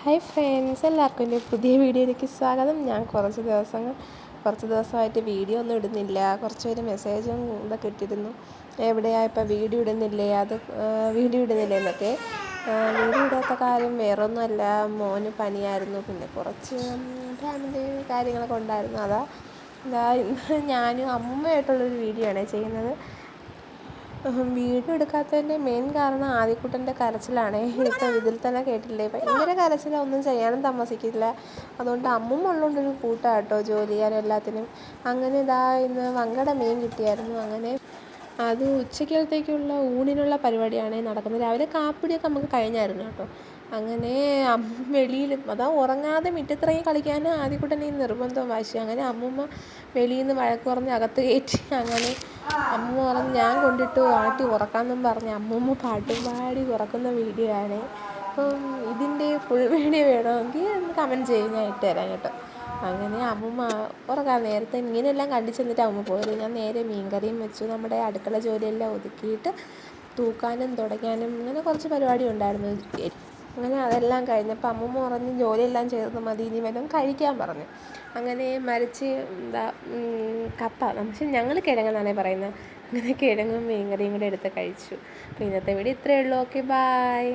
Hi friends എല്ലാവർക്കും എന്റെ പുതിയ വീഡിയോയിലേക്ക് സ്വാഗതം. ഞാൻ കുറച്ച് ദിവസങ്ങൾ കുറച്ച് ദിവസമായിട്ട് വീഡിയോ ഒന്നും ഇടുന്നില്ല. കുറച്ച് പേര് മെസ്സേജും ഇതൊക്കെ ഇട്ടിരുന്നു. എവിടെയാ ഇപ്പോൾ വീഡിയോ ഇടുന്നില്ലേ? അത് വീഡിയോ ഇടുന്നില്ല എന്നൊക്കെ. വീഡിയോ ഇടാത്ത കാര്യം വേറൊന്നുമല്ല. മോന് പനിയായിരുന്നു. പിന്നെ കുറച്ച് ഫാമിലി കാര്യങ്ങളൊക്കെ ഉണ്ടായിരുന്നു. അതാ ഞാനും അമ്മയായിട്ടുള്ളൊരു വീഡിയോ ആണ് ചെയ്യുന്നത്. വീഡിയോ എടുക്കാത്തതിന്റെ മെയിൻ കാരണം ആദ്യക്കുട്ടന്റെ കരച്ചിലാണ്. ഇപ്പം ഇതിൽ തന്നെ കേട്ടില്ലേ ഭയങ്കര കരച്ചിലാണ് ഒന്നും ചെയ്യാനും താമസിക്കില്ല. അതുകൊണ്ട് അമ്മുമ്മ ഉള്ളതുകൊണ്ടൊരു കൂട്ടാട്ടോ ജോലി ചെയ്യാനും എല്ലാത്തിനും. അങ്ങനെ ഇതാ ഇന്ന് വങ്കട മീൻ കിട്ടിയായിരുന്നു. അങ്ങനെ അത് ഉച്ചക്കലത്തേക്കുള്ള ഊണിനുള്ള പരിപാടിയാണ് നടക്കുന്നത്. രാവിലെ കാപ്പിടിയൊക്കെ നമുക്ക് കഴിഞ്ഞായിരുന്നു കേട്ടോ. അങ്ങനെ അമ്മ വെളിയിൽ അതാ ഉറങ്ങാതെ മുറ്റത്തിറങ്ങി കളിക്കാൻ ആദ്യക്കുട്ടനെ നിർബന്ധം വാശി. അങ്ങനെ അമ്മൂമ്മ വെളിയിൽ നിന്ന് വഴക്ക് പറഞ്ഞ് അകത്ത് കയറ്റി. അങ്ങനെ അമ്മ പറഞ്ഞ് ഞാൻ കൊണ്ടിട്ട് ആട്ടി ഉറക്കാമെന്നും പറഞ്ഞ് അമ്മൂമ്മ പാട്ടും പാടി ഉറക്കുന്ന വീഡിയോ ആണ്. അപ്പം ഇതിന്റെ ഫുൾ വീഡിയോ വേണമെങ്കിൽ കമന്റ് ചെയ്യും. ഞാൻ ഇട്ടുതരാം കേട്ടോ. അങ്ങനെ അമ്മൂമ്മ ഉറക്കാൻ നേരത്തെ ഇങ്ങനെയെല്ലാം കണ്ടു ചെന്നിട്ട് അമ്മ പോയത്. ഞാൻ നേരെ മീൻകറിയും വെച്ചു. നമ്മുടെ അടുക്കള ജോലിയെല്ലാം ഒതുക്കിയിട്ട് തൂക്കാനും തുടയ്ക്കാനും അങ്ങനെ കുറച്ച് പരിപാടി ഉണ്ടായിരുന്നു. അങ്ങനെ അതെല്ലാം കഴിഞ്ഞപ്പോൾ അമ്മൂമ്മ പറഞ്ഞ് ജോലിയെല്ലാം ചെയ്തത് മതി ഇനി വല്ലതും കഴിക്കാൻ പറഞ്ഞു. അങ്ങനെ മരിച്ച് എന്താ കപ്പ പക്ഷെ ഞങ്ങൾ കിഴങ്ങെന്നാണേ പറയുന്നത്. അങ്ങനെ കിഴങ്ങും മീൻകറിയും കൂടെ എടുത്ത് കഴിച്ചു. അപ്പോൾ ഇന്നത്തെ വീഡിയോ ഇത്രയേ ഉള്ളൂ. Okay bye